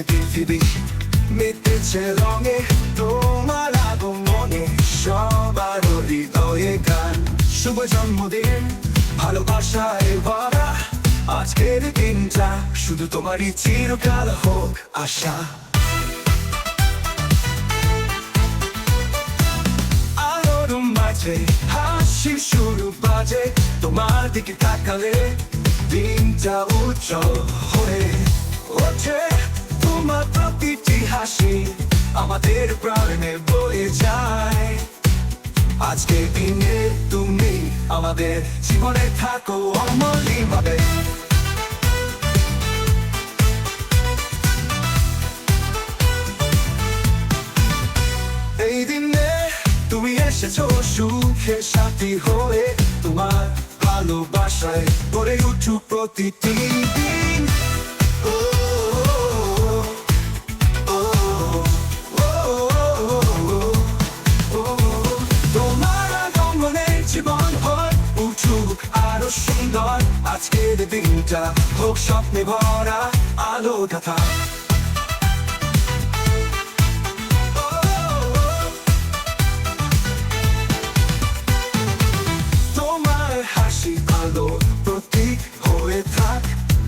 রঙে পৃথিবী মিটেছে রঙে তোমার আগমনে সবার হৃদয়ে গান। শুভ জন্মদিন, ভালোবাসায় ভরা আজকের দিনটা শুধু তোমারই চিরকাল হোক আশা। আলোর মাঝে হাসি শুরু বাজে, তোমার দিকে তাকালে দিনটা উজ্জ্বল হয়ে ওঠে। তোমার প্রতিটি হাসি আমাদের প্রাণে বয়ে যায়। আজকে দিনে তুমি আমাদের জীবনে থাকো এই দিনে তুমি এসেছ সুখে সাথী হয়ে, তোমার ভালোবাসায় গড়ে উঠুক প্রতিটি দিন। দিনটা হোক স্বপ্নে ভরা আলো কথা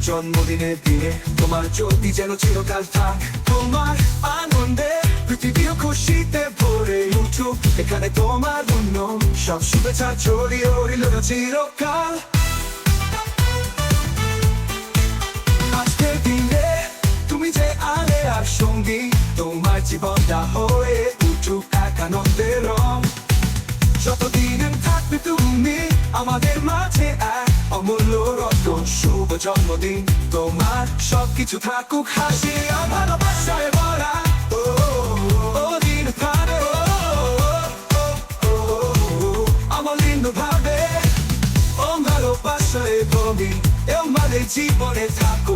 জন্মদিনের দিনে তোমার জ্যোতি যেন চিরকাল থাক। তোমার আনন্দে পৃথিবীও খুশিতে ভরে উঠুক। এখানে তোমার অন্য সব শুভেচ্ছা ছড়িয়ে চিরকাল। সঙ্গী তোমার জীবনটা হয়ে উঠুক এক রং যতদিন থাকবে তুমি আমাদের মাঝে এক অমূল্য রত্ন শুভ জন্মদিন তোমার সবকিছু থাকুক হাসি আমার ভাবে ও ভালোবাসায় ভবি এ আমাদের জীবনে থাক